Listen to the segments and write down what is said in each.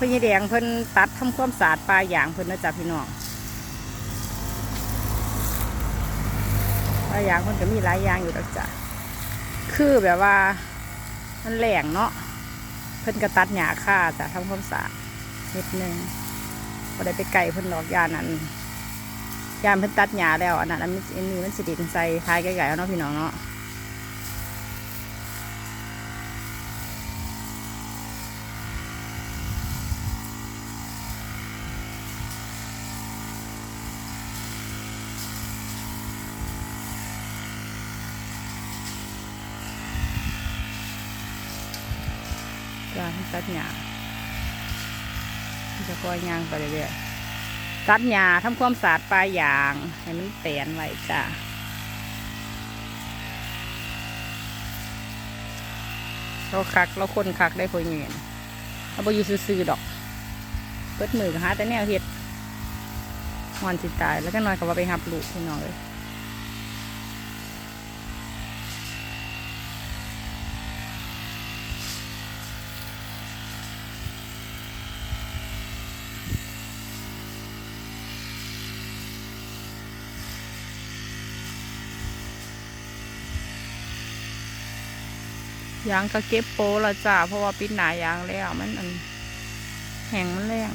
พญแดงเพิ่นตัดทำความสะอาดปลาอย่างเพิ่นนะจ๊ะพี่น้องปลาอย่างเพิ่นก็มีหลายอย่างอยู่ดอกจ้ะคือแบบว่ามันแหลงเนาะเพิ่นก็ตัดหญ้าค่าจ้ะทำความสะอาดนิดนึงก็ได้ไปไก่เพิ่นดอกยานั้นยามเพิ่นตัดหญ้าแล้วอันนั้นอันนี้อันนี้มันสิดินใส่ท้ายไก่ๆเอาเนาะพี่น้องเนาะ ตัดหญ้าจะปล่อยยางไปเรื่อยๆตัดหญ้าทำความสะอาดปลายยางให้มันแตนไว้จ้ะเราคักเราคนคักได้พอเงินเราไปอยู่ซื่อๆดอกเปิดมือกับหาแต่แนวเห็ดหอนสิตายแล้วก็นอนกับว่าไปหับลูกพี่น้องเลย ยางก็เก็บโปและจ้าเพราะว่าปิดหนายางแล้วมันอันแห้งมันแรง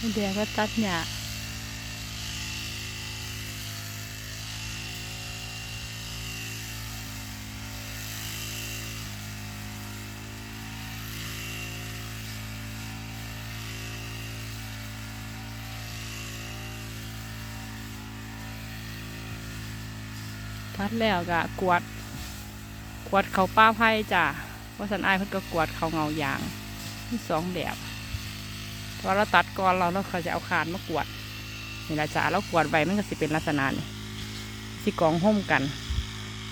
เดี๋ยวก็ตัดหญ้าตัดแล้วก็กวาดกวาดเขาป้าไผ่จ้ะว่าสันอายเพิ่นก็กวาดเขาเงายางมีสองแบบ พอเราตัดก่อนเราเราเขาจะเอาคานมากวดนี่ละจ้าเรากวดใบมันก็สิเป็นลักษณะนี้สิกองห่มกัน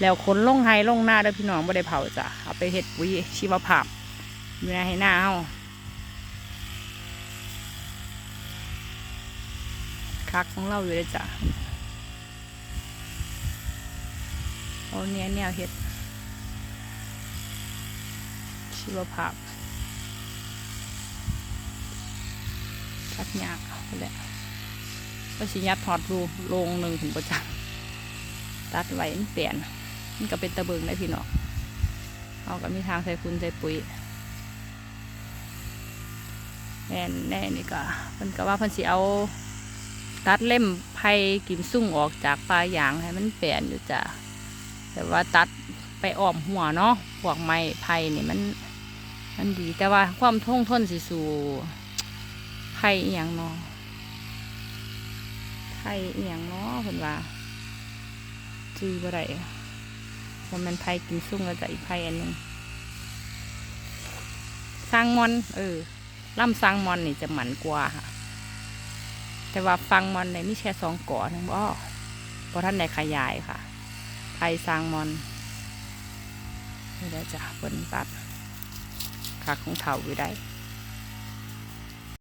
แล้วขนลงไฮลงหน้าเด้อพี่น้องไม่ได้เผาจ้ะเอาไปเห็ดปุ๋ยชีวภาพอยู่ในให้หน้าเฮาคักของเราอยู่เลยจ้ะเอาเนี้ยแนวเห็ดชีวภาพ ตัดหญ้าไปแหละก็สิยัดถอดรูลงหนึ่งถึงประจักตัดไว้มันเปลี่ยนมันก็เป็นตะเบิงได้พี่น้องเอาก็มีทางใส่คุณใส่ปุ๋ยแน่นแน่นี่ก็เพิ่นก็ว่าเพิ่นสิเอาตัดเล่มไผ่กิมซุ่งออกจากปลายยางให้มันเปลี่ยนอยู่จ้ะแต่ว่าตัดไปอ้อมหัวเนาะพวกไม้ไผ่นี่มันมันดีแต่ว่าความทนทนสิสู ไผ่อหย่างเนาะไผ่อหย่างเนาะเพิ่นว่าจื้อบ่ได้ว่ามันไผ่กินซุ่งแล้วจะอีกไผ่อันหนึงสร้างมอน เออล่ำสร้างมอนนี่จะหมันกว่าค่ะ แต่ว่าฟังมอนในมีแค่สองก่อนบ่เพราะท่านในขยายค่ะไผ่สร้างมอนนี่แหละจ้ะเพิ่นตัดขาของเถาอยู่ได้